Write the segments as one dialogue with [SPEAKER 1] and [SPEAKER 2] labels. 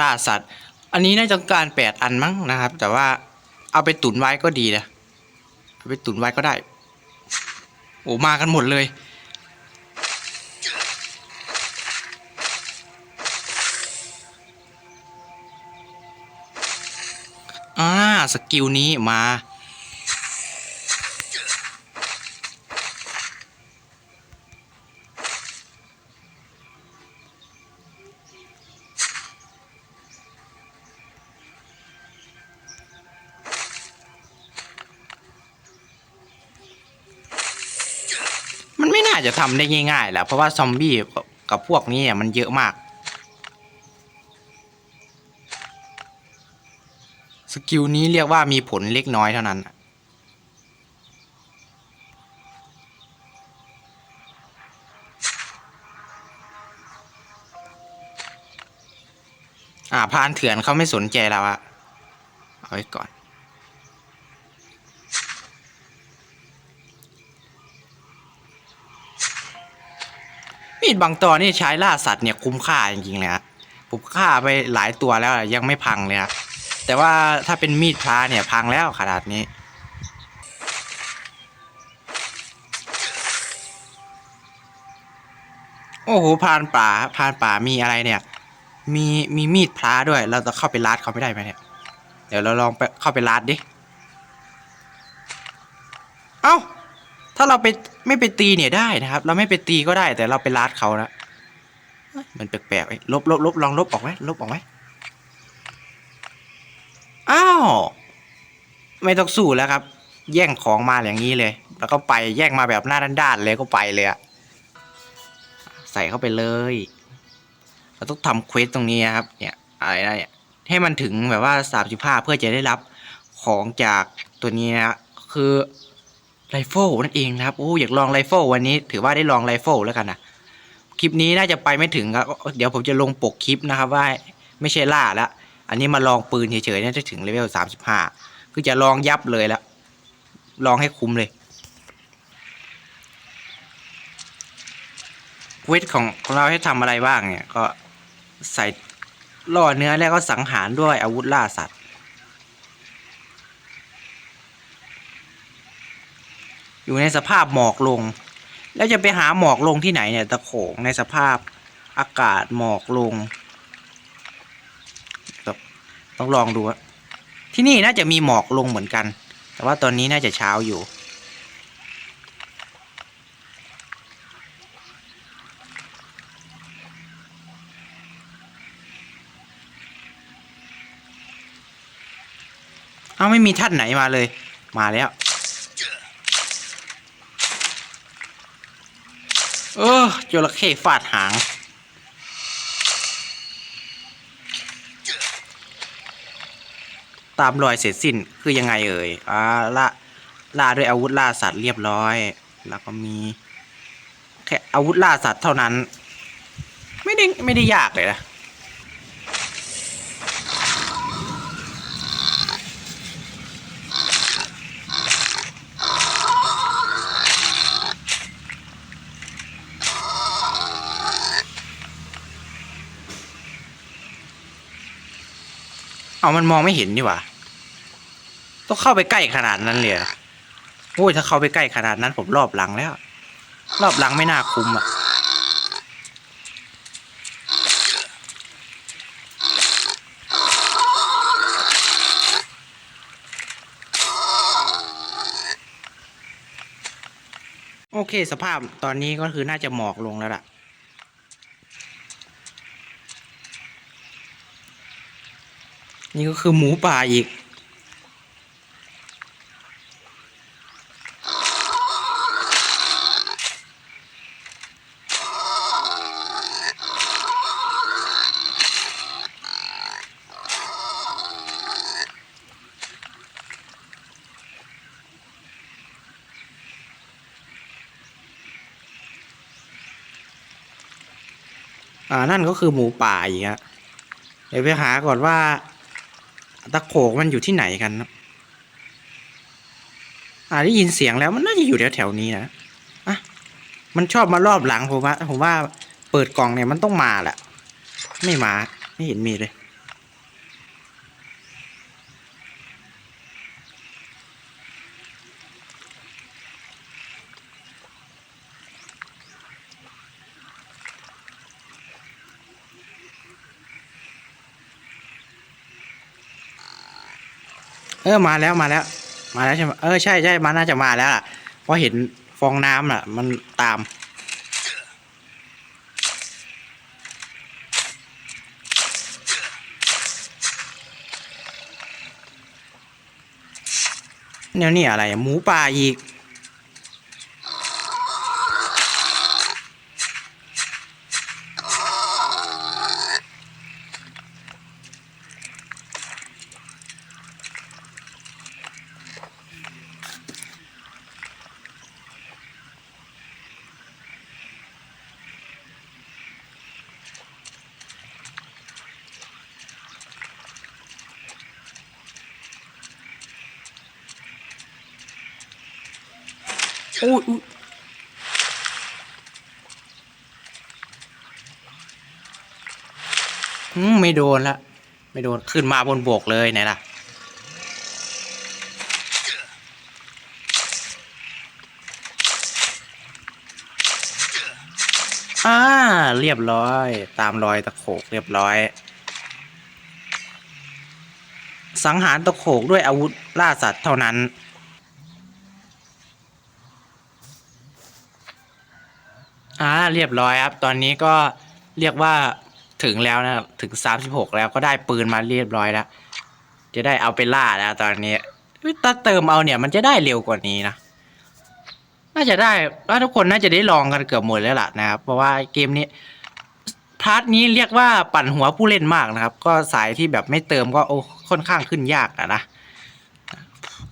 [SPEAKER 1] ล่าสัตว์ อันนี้น่าจะการแปดอันมั้งนะครับ แต่ว่าเอาไปตุนไว้ก็ดีนะเอาไปตุนไว้ก็ได้ โอ้มากันหมดเลย อ่าสกิลนี้มา มันไม่น่าจะทำได้ง่ายๆแหละเพราะว่าซอมบี้กับพวกนี้อะมันเยอะมาก สกิลนี้เรียกว่ามีผลเล็กน้อยเท่านั้น อ่าพานเถื่อนเขาไม่สนใจเราอะเอาไว้ก่อน ดบางตอนนี่ใช้ล่าสัตว์เนี่ยคุ้มค่าจริงๆเลยฮะผมฆ่าไปหลายตัวแล้วยังไม่พังเลยครับแต่ว่าถ้าเป็นมีดพระเนี่ยพังแล้วขนาดนี้ โอ้โหพานป่าพานป่ามีอะไรเนี่ย มีมีมีดพระด้วย เราจะเข้าไปลัดเขาไม่ได้ไหมเนี่ย เดี๋ยวเราลองไปเข้าไปลัดดิ ถ้าเราไปไม่ไปตีเนี่ยได้นะครับ เราไม่ไปตีก็ได้แต่เราไปลัดเขานะมันแปลกๆเอ้ลบลบลบลองลบออกไหมลบออกไหมอ้าวไม่ต้องสู้แล้วครับ แย่งของมาอย่างนี้เลย แล้วก็ไปแย่งมาแบบหน้าด้านๆเลยก็ไปเลยอะใส่เข้าไปเลย เราต้องทำเควสตรงนี้ครับ เนี่ยอะไรนะเนี่ยให้มันถึงแบบว่าสามสิบห้าเพื่อจะได้รับของจากตัวนี้นะคือ ไรเฟิลนั่นเองนะครับโอ้อยากลองไรเฟิลวันนี้ถือว่าได้ลองไรเฟิลแล้วกันนะคลิปนี้น่าจะไปไม่ถึงครับเดี๋ยวผมจะลงปกคลิปนะครับว่าไม่ใช่ล่าแล้วอันนี้มาลองปืนเฉยๆน่าจะถึงเลเวลสามสิบห้าคือจะลองยับเลยแล้วลองให้คุ้มเลยเวทของของเราให้ทำอะไรบ้างเนี่ยก็ใส่ล่อเนื้อแล้วก็สังหารด้วยอาวุธล่าสัตว์ อยู่ในสภาพหมอกลง แล้วจะไปหาหมอกลงที่ไหนเนี่ยตะโขงในสภาพอากาศหมอกลงต้องลองดูที่นี่น่าจะมีหมอกลงเหมือนกัน แต่ว่าตอนนี้น่าจะเช้าอยู่ เอาไม่มีท่านไหนมาเลย มาแล้ว เออจระเข้ฟาดหาง ตามรอยเสร็จสิ้นคือยังไงเอ่ยอ่าล่าล่าด้วยอาวุธล่าสัตว์เรียบร้อย แล้วก็มี แค่อาวุธล่าสัตว์เท่านั้น ไม่ได้ไม่ได้ยากเลยนะ เอามันมองไม่เห็นนี่หว่าต้องเข้าไปใกล้ขนาดนั้นเลยอโอ้ยถ้าเข้าไปใกล้ขนาดนั้น ผมรอบหลังแล้ว รอบหลังไม่น่าคุมอะโอเค สภาพตอนนี้ก็คือน่าจะหมอกลงแล้วล่ะ นี่ก็คือหมูป่าอีก อ่า นั่นก็คือหมูป่าอีกฮะเดี๋ยวไปหาก่อนว่า ตะโขกมันอยู่ที่ไหนกันนะอ่าได้ยินเสียงแล้วมันน่าจะอยู่แถวแถวๆนี้นะอะมันชอบมารอบหลังผมว่าผมว่าเปิดกล่องเนี่ยมันต้องมาแหละไม่มา ไม่เห็นมีเลย เออมาแล้วมาแล้ว มาแล้วใช่ไหมเออใช่ใช่มันน่าจะมาแล้วล่ะเพราะเห็นฟองน้ำน่ะ มันตาม เนี่ยนี่อะไรหมูป่าอีก อุ้ยอุ๊ยอืม ไม่โดนละ ไม่โดน ขึ้นมาบนบกเลยไหนล่ะ อ่า เรียบร้อย ตามรอยตะโขกเรียบร้อย สังหารตะโขกด้วยอาวุธล่าสัตว์เท่านั้นอ่าเรียบร้อยครับ ตอนนี้ก็เรียกว่า ถึงแล้วนะครับ ถึงสามสิบหกแล้วก็ได้ปืนมาเรียบร้อยแล้ว จะได้เอาไปล่าแล้วตอนนี้ถ้าเติมเอาเนี่ยมันจะได้เร็วกว่านี้นะ น่าจะได้ว่าทุกคนน่าจะได้ลองกันเกือบหมดแล้วล่ะนะครับ เพราะว่าเกมนี้พาร์ทนี้เรียกว่าปั่นหัวผู้เล่นมากนะครับ ก็สายที่แบบไม่เติมก็โอ้ค่อนข้างขึ้นยากอะนะ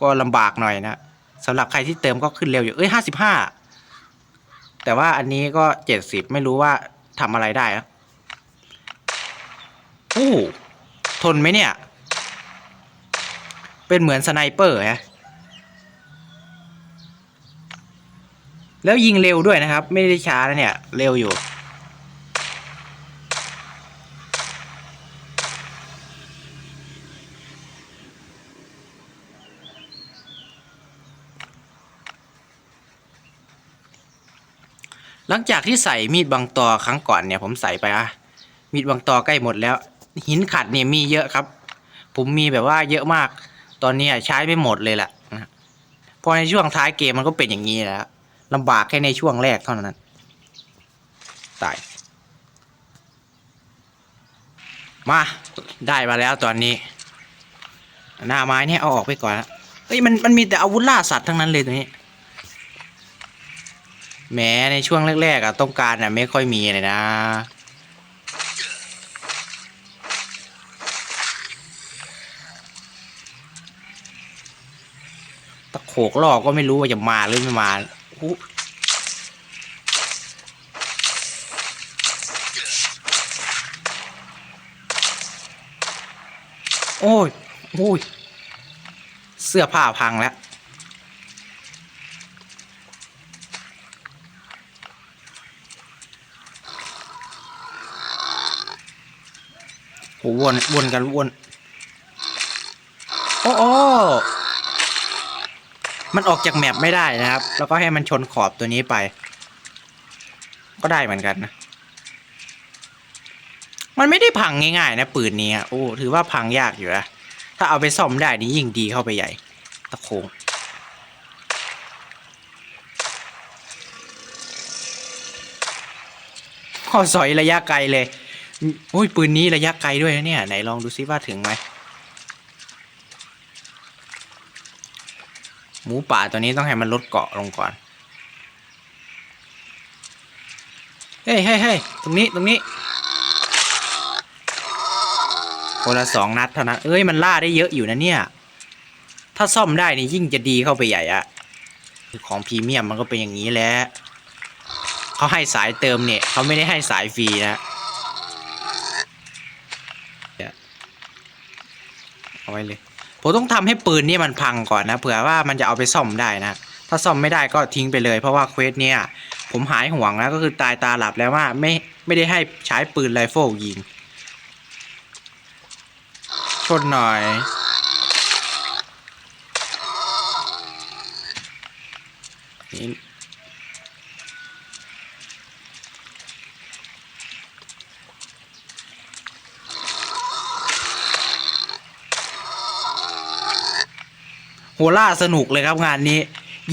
[SPEAKER 1] ก็ลำบากหน่อยนะสำหรับใครที่เติมก็ขึ้นเร็วอยู่เอ้ยห้าสิบห้าแต่ว่าอันนี้ก็เจ็ดสิบไม่รู้ว่าทำอะไรได้อะ โอ้ทนไหมเนี่ย เป็นเหมือนสไนเปอร์ฮะแล้วยิงเร็วด้วยนะครับ ไม่ได้ช้านะเนี่ย เร็วอยู่ หลังจากที่ใส่มีดบางตอครั้งก่อนเนี่ย ผมใส่ไปอะมีดบางตอใกล้หมดแล้ว หินขัดเนี่ยมีเยอะครับ ผมมีแบบว่าเยอะมาก ตอนนี้ใช้ไม่หมดเลยแหละนะพอในช่วงท้ายเกมมันก็เป็นอย่างนี้แหละลำบากแค่ในช่วงแรกเท่านั้นตายมาได้มาแล้วตอนนี้ หน้าไม้เนี่ยเอาออกไปก่อนละเอ้ยมันมันมีแต่อาวุธล่าสัตว์ทั้งนั้นเลยตัวนี้แม้ในช่วงแรกๆอะต้องการอะไม่ค่อยมีเลยนะ โขกลอกก็ไม่รู้ว่าจะมาหรือไม่มาโอ้ย โอ้ย เสื้อผ้าพังแล้ว โหวนวนกันวน โอ้โอ้ มันออกจากแมปไม่ได้นะครับ แล้วก็ให้มันชนขอบตัวนี้ไป ก็ได้เหมือนกันนะ มันไม่ได้พังง่ายๆนะปืนนี้โอ้ถือว่าพังยากอยู่นะถ้าเอาไปซ่อมได้นี่ยิ่งดีเข้าไปใหญ่ ตะโคงข้อสอยระยะไกลเลย โอ้ยปืนนี้ระยะไกลด้วยนะเนี่ย ไหนลองดูซิว่าถึงไหม หมูป่าตัวนี้ต้องให้มันลดเกาะลงก่อน เฮ้ยเฮ้ยเฮ้ยตรงนี้ตรงนี้คนละสองนัดเท่านั้น เอ้ยมันล่าได้เยอะอยู่นะเนี่ย ถ้าซ่อมได้นี่ยิ่งจะดีเข้าไปใหญ่อะของพรีเมียมมันก็เป็นอย่างนี้แหละเขาให้สายเติมเนี่ยเขาไม่ได้ให้สายฟรีนะเอาไว้เลย ผมต้องทำให้ปืนนี่มันพังก่อนนะเผื่อว่ามันจะเอาไปซ่อมได้นะ ถ้าซ่อมไม่ได้ก็ทิ้งไปเลย เพราะว่าเควสเนี่ยผมหายห่วงแล้วก็คือตายตาหลับแล้วว่าไม่ไม่ได้ให้ใช้ปืนไรเฟิลยิง ชนหน่อยนี่ โหล่าสนุกเลยครับงานนี้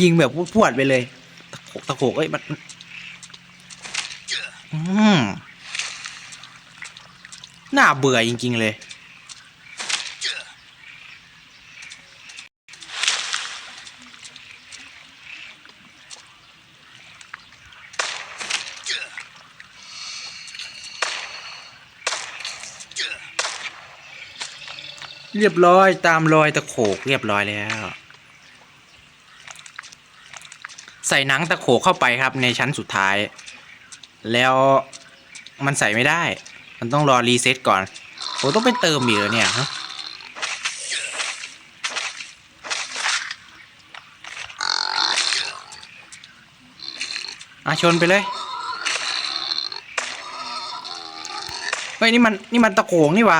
[SPEAKER 1] ยิงแบบพวดไปเลย ตะโขกตะโขกเอ้ยมันอืมน่าเบื่อจริง ๆ เลย เรียบร้อยตามรอยตะโขกเรียบร้อยแล้ว ใส่หนังตะโขกเข้าไปครับในชั้นสุดท้าย แล้วมันใส่ไม่ได้ มันต้องรอรีเซ็ตก่อนผมต้องไปเติมอีกเหรอเนี่ยฮะอะชนไปเลย เฮ้ย นี่มัน นี่มันตะโขงนี่วะ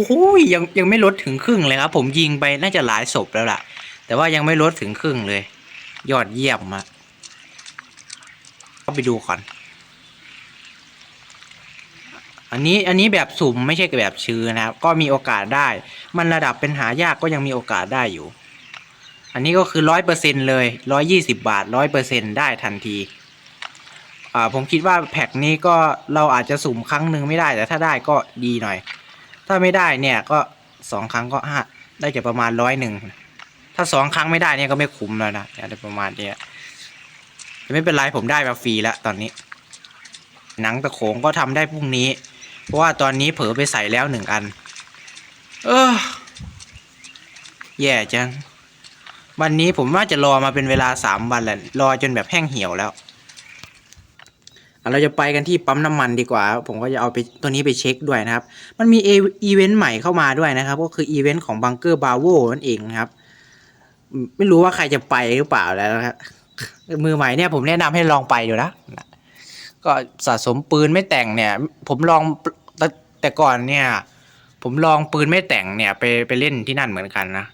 [SPEAKER 1] อ้โหยังยังไม่ลดถึงครึ่งเลยครับ ผมยิงไปน่าจะหลายศพแล้วล่ะ แต่ว่ายังไม่ลดถึงครึ่งเลย ยอดเยี่ยมอะก็ไปดูก่อน อันนี้อันนี้แบบสุ่มไม่ใช่แบบชื้อนะครับ ก็มีโอกาสได้ มันระดับเป็นหายากก็ยังมีโอกาสได้อยู่ อันนี้ก็คือร้อยเปอร์เซ็นเลยร้อยี่สิบาทร้อยเปอร์เซ็นได้ทันทีอ่าผมคิดว่าแพ็คนี้ก็เราอาจจะสุ่มครั้งหนึ่งไม่ได้แต่ถ้าได้ก็ดีหน่อย ถ้าไม่ได้เนี่ยก็สองครั้งก็ห้าได้จะประมาณร้อยหนึ่งถ้าสองครั้งไม่ได้เนี่ยก็ไม่คุ้มแล้วนะอะไรประมาณเนี้ยแต่ไม่เป็นไรผมได้มาฟรีแล้วตอนนี้ หนังตะโขงก็ทำได้พรุ่งนี้ เพราะว่าตอนนี้เผลอไปใส่แล้วหนึ่งอัน เออแย่จังวันนี้ผมว่าจะรอมาเป็นเวลาสามวันแหละรอจนแบบแห้งเหี่ยวแล้ว เราจะไปกันที่ปั๊มน้ำมันดีกว่า ผมก็จะเอาไปตัวนี้ไปเช็คด้วยนะครับ มันมีอีเวนต์ใหม่เข้ามาด้วยนะครับ ก็คืออีเวนต์ของบังเกอร์บาโวนั่นเองนะครับ ไม่รู้ว่าใครจะไปหรือเปล่าแล้วนะครับมือใหม่เนี่ยผมแนะนำให้ลองไปดูนะ ก็สะสมปืนไม่แต่งเนี่ย ผมลองแต่ก่อนเนี่ย ผมลองปืนไม่แต่งเนี่ย ไปไปเล่นที่นั่นเหมือนกันนะ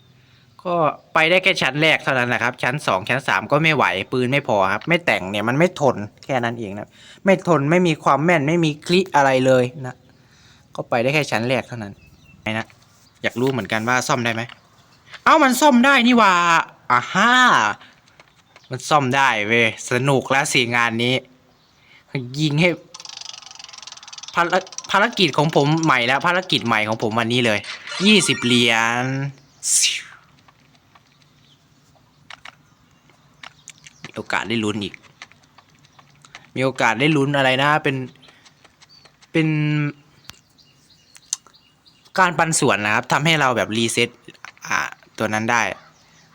[SPEAKER 1] ก็ไปได้แค่ชั้นแรกเท่านั้นแหละครับ ชั้นสองชั้นสามก็ไม่ไหวปืนไม่พอครับ ไม่แต่งเนี่ยมันไม่ทนแค่นั้นเองนะไม่ทนไม่มีความแม่นไม่มีคลิอะไรเลยนะก็ไปได้แค่ชั้นแรกเท่านั้นไงนะอยากรู้เหมือนกันว่าซ่อมได้ไหมเอ้ามันซ่อมได้นี่ว่าอ่าฮ่ามันซ่อมได้เว้ยสนุกแล้วสิงานนี้ ยิงให้ภารภารกิจของผมใหม่แล้วภารกิจใหม่ของผมวันนี้เลยยี่สิบเหรียญ โอกาสได้ลุ้นอีก มีโอกาสได้ลุ้นอะไรนะ เป็น เป็น การปันส่วนนะครับทำให้เราแบบรีเซ็ตอ่าตัวนั้นได้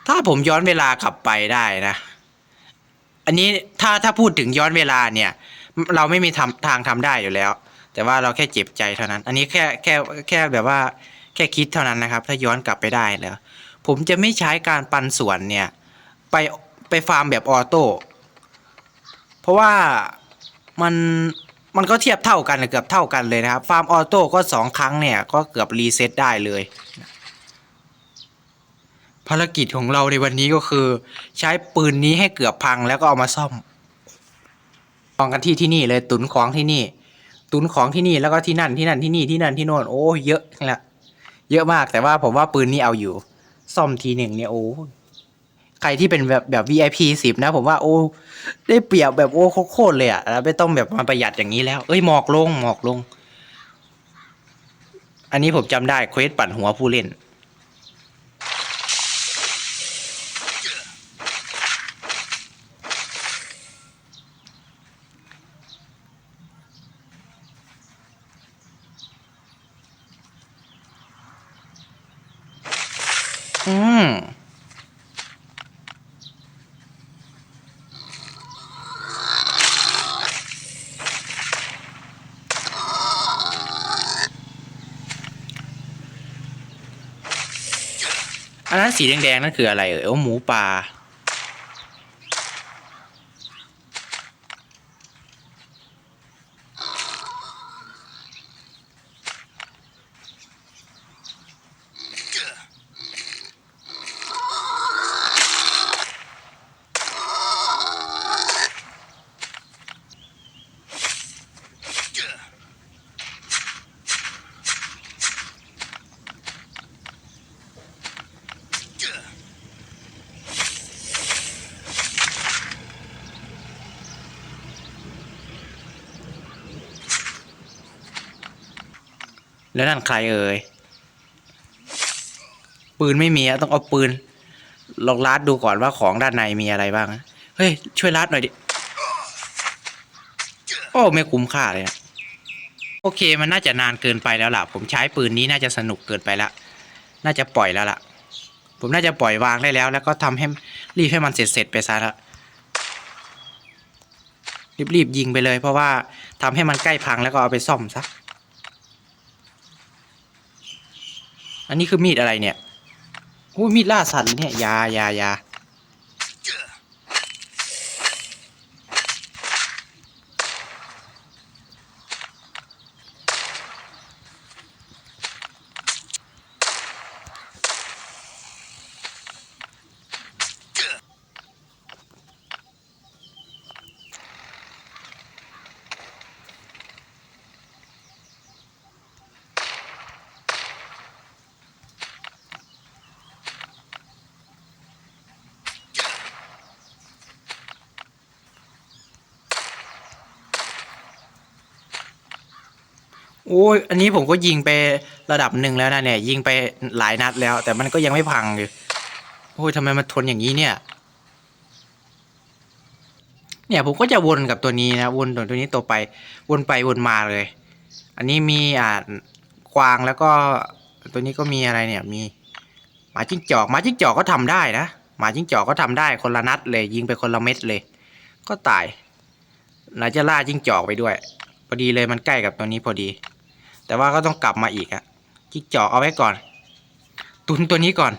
[SPEAKER 1] ถ้าผมย้อนเวลากลับไปได้นะ อันนี้ถ้าถ้าพูดถึงย้อนเวลาเนี่ย เราไม่มีทำทางทำได้อยู่แล้ว แต่ว่าเราแค่เจ็บใจเท่านั้น อันนี้แค่แค่แค่แบบว่าแค่คิดเท่านั้นนะครับ ถ้าย้อนกลับไปได้แล้ว ผมจะไม่ใช้การปันส่วนเนี่ย ไป ไปฟาร์มแบบออโต้เพราะว่ามันมันก็เทียบเท่ากันเกือบเท่ากันเลยนะครับ ฟาร์มออโต้ก็สองครั้งเนี่ย ก็เกือบรีเซ็ตได้เลย ภารกิจของเราในวันนี้ก็คือ ใช้ปืนนี้ให้เกือบพังแล้วก็เอามาซ่อมลองกันที่ที่นี่เลยตุนของที่นี่ ตุนของที่นี่แล้วก็ที่นั่นที่นั่นที่นี่ที่นั่นที่โน่นโอ้เยอะแหละเยอะมากแต่ว่าผมว่าปืนนี้เอาอยู่ ซ่อมทีหนึ่งเนี่ยโอ้ ใครที่เป็นแบบแบบ VIP สิบนะ ผมว่าโอ้ได้เปรียบแบบโอ้โคตรเลยอะแล้วไม่ต้องแบบมาประหยัดอย่างนี้แล้ว เอ้ยหมอกลงหมอกลง อันนี้ผมจำได้เควสปั่นหัวผู้เล่น อันนั้นสีแดงๆนั่นคืออะไรเอ่ยโอ้หมูป่า แล้วนั่นใครเอ่ย ปืนไม่มีอะต้องเอาปืน ลองลัดดูก่อนว่าของด้านในมีอะไรบ้าง เฮ้ย ช่วยลัดหน่อยดิ โอ้ไม่คุ้มค่าเลยนะโอเคมันน่าจะนานเกินไปแล้วล่ะ ผมใช้ปืนนี้น่าจะสนุกเกินไปละ น่าจะปล่อยแล้วล่ะ ผมน่าจะปล่อยวางได้แล้ว แล้วก็ทำให้รีบให้มันเสร็จเสร็จไปซะละรีบๆยิงไปเลย เพราะว่าทำให้มันใกล้พังแล้วก็เอาไปซ่อมซะ อันนี้คือมีดอะไรเนี่ยอุ้ยมีดล่าสัตว์เนี่ยยายายา โอ้ยอันนี้ผมก็ยิงไประดับหนึ่งแล้วนะเนี่ย ยิงไปหลายนัดแล้ว แต่มันก็ยังไม่พังอยู่โอ้ยทำไมมันทนอย่างนี้เนี่ย เนี่ยผมก็จะวนกับตัวนี้นะวนตัวตัวนี้ตัวไป วนไปวนมาเลย อันนี้มีอ่ากวางแล้วก็ ตัวนี้ก็มีอะไรเนี่ย มีหมาจิ้งจอกหมาจิ้งจอกก็ทำได้นะหมาจิ้งจอกก็ทำได้คนละนัดเลย ยิงไปคนละเม็ดเลย ก็ตายเราจะล่าจิ้งจอกไปด้วยพอดีเลยมันใกล้กับตัวนี้พอดี แต่ว่าก็ต้องกลับมาอีกอะจิ้งจอกเอาไว้ก่อน ตุนตัวนี้ก่อน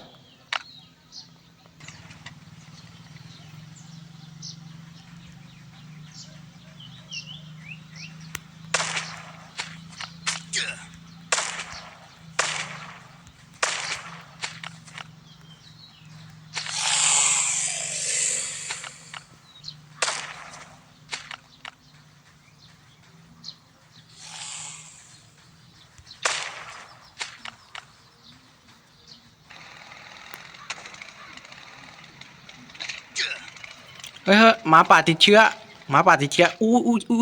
[SPEAKER 1] เฮ้ยเฮ้ยหมาป่าติดเชื้อหมาป่าติดเชื้ออู้อู้อู้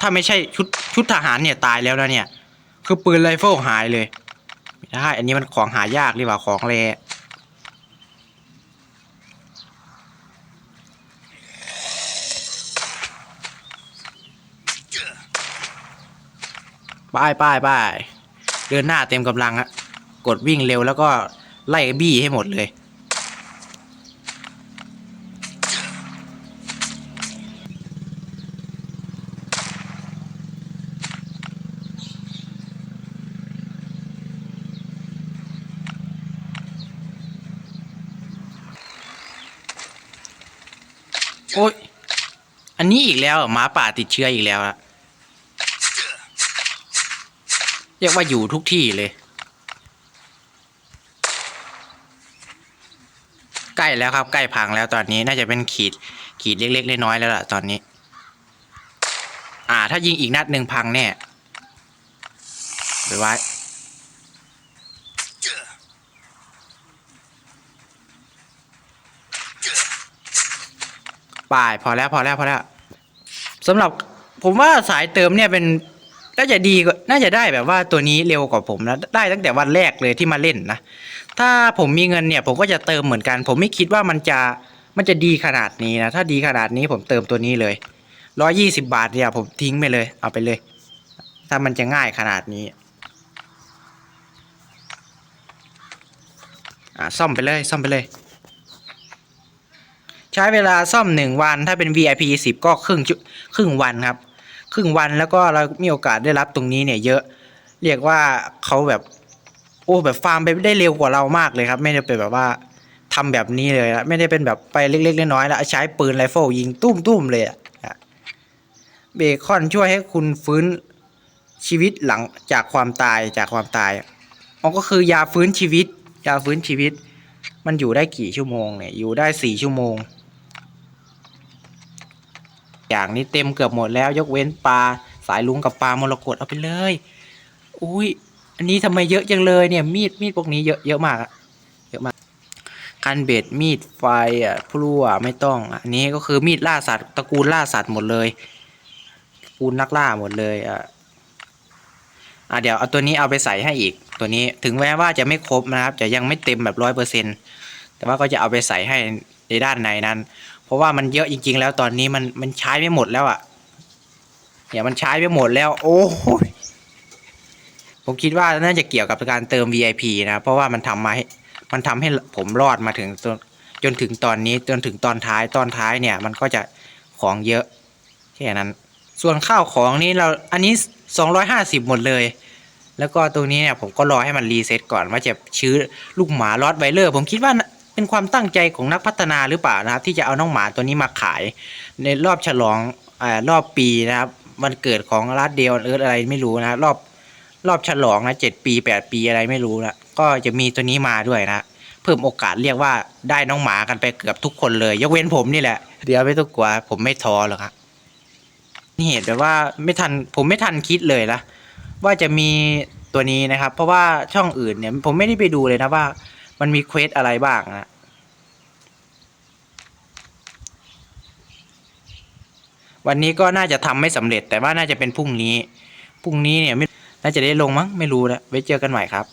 [SPEAKER 1] ถ้าไม่ใช่ชุดชุดทหารเนี่ยตายแล้วนะเนี่ย คือปืนไรเฟิลหายเลยไม่ได้อันนี้มันของหายากหรือเปล่าของแรไป้ายป้ายป้ายเดินหน้าเต็มกำลังอะกดวิ่งเร็วแล้วก็ไล่บี้ให้หมดเลย โอ้ย อันนี้อีกแล้วหรอหมาป่าติดเชื้ออีกแล้วอะเรียกว่าอยู่ทุกที่เลย ใกล้แล้วครับใกล้พังแล้วตอนนี้น่าจะเป็นขีดขีดเล็กๆน้อยๆแล้วล่ะตอนนี้ อ่า ถ้ายิงอีกนัดหนึ่งพังแน่ไปไว้ป่ายพอแล้วพอแล้วพอแล้ว สำหรับผมว่าสายเติมเนี่ยเป็นน่าจะดีกว่าน่าจะได้แบบว่าตัวนี้เร็วกว่าผมนะได้ตั้งแต่วันแรกเลยที่มาเล่นนะ ถ้าผมมีเงินเนี่ย ผมก็จะเติมเหมือนกัน ผมไม่คิดว่ามันจะมันจะดีขนาดนี้นะ ถ้าดีขนาดนี้ผมเติมตัวนี้เลยร้อยี่สิบาทเนี่ยผมทิ้งไปเลย เอาไปเลย ถ้ามันจะง่ายขนาดนี้อ่าซ่อมไปเลย ซ่อมไปเลย ใช้เวลาซ่อมหนึ่งวัน ถ้าเป็น VIP สิบก็ครึ่งชั่วครึ่งวันครับ ครึ่งวันแล้วก็เรามีโอกาสได้รับตรงนี้เนี่ยเยอะ เรียกว่าเขาแบบ โอ้แบบฟาร์มไปได้เร็วกว่าเรามากเลยครับ ไม่ได้เป็นแบบว่าทำแบบนี้เลยนะไม่ได้เป็นแบบไปเล็กๆน้อยๆแล้วใช้ปืนไรเฟิลยิงตุ้มๆเลยอะเบคอนช่วยให้คุณฟื้นชีวิตหลังจากความตายจากความตายมันก็คือยาฟื้นชีวิต ยาฟื้นชีวิต มันอยู่ได้กี่ชั่วโมงเนี่ยอยู่ได้สี่ชั่วโมง อย่างนี้เต็มเกือบหมดแล้ว ยกเว้นปลาสายลุงกับปลามรกตเอาไปเลย อุ้ยอันนี้ทำไมเยอะจังเลยเนี่ย มีดมีดพวกนี้เยอะเยอะมากอะเยอะมากคันเบ็ดมีดไฟอะพลั่วไม่ต้อง อันนี้ก็คือมีดล่าสัตว์ตระกูลล่าสัตว์หมดเลยตระกูลนักล่าหมดเลยอะอะเดี๋ยวเอาตัวนี้เอาไปใส่ให้อีก ตัวนี้ถึงแม้ว่าจะไม่ครบนะครับ จะยังไม่เต็มแบบร้อยเปอร์เซ็นแต่ว่าก็จะเอาไปใส่ให้ในด้านในนั้น เพราะว่ามันเยอะจริง ๆ แล้วตอนนี้มันมันใช้ไม่หมดแล้วอะ่ะเนี่ยมันใช้ไปหมดแล้ว โอ้ยผมคิดว่าน่าจะเกี่ยวกับการเติม VIP นะ เพราะว่ามันทำมาให้มันทำให้ผมรอดมาถึงจนจนถึงตอนนี้จนถึงตอนท้ายตอนท้ายเนี่ย มันก็จะของเยอะแค่นั้น ส่วนข้าวของนี้เราอันนี้ 250 หมดเลย แล้วก็ตรงนี้เนี่ยผมก็รอให้มันรีเซ็ตก่อนว่าจะชื้อลูกหมาลอดไวเลอร์ ผมคิดว่า เป็นความตั้งใจของนักพัฒนาหรือเปล่านะครับ ที่จะเอาน้องหมาตัวนี้มาขาย ในรอบฉลองอรอบปีนะครับวันเกิดของรัดเดลเอิร์ธอะไรไม่รู้นะรอบรอบฉลองนะเจ็ดปีแปดปีอะไรไม่รู้นะก็จะมีตัวนี้มาด้วยนะเพิ่มโอกาสเรียกว่าได้น้องหมากันไปเกือบทุกคนเลย ยกเว้นผมนี่แหละ เดี๋ยวไม่ต้องกลัวผมไม่ท้อหรอกครับนี่เหตุแบบว่าไม่ทันผมไม่ทันคิดเลยนะว่าจะมีตัวนี้นะครับ เพราะว่าช่องอื่นเนี่ยผมไม่ได้ไปดูเลยนะว่า มันมีเควสอะไรบ้างนะวันนี้ก็น่าจะทำไม่สำเร็จแต่ว่าน่าจะเป็นพรุ่งนี้ พรุ่งนี้เนี่ยไม่น่าจะได้ลงมั้งไม่รู้แล้วไว้เจอกันใหม่ครับ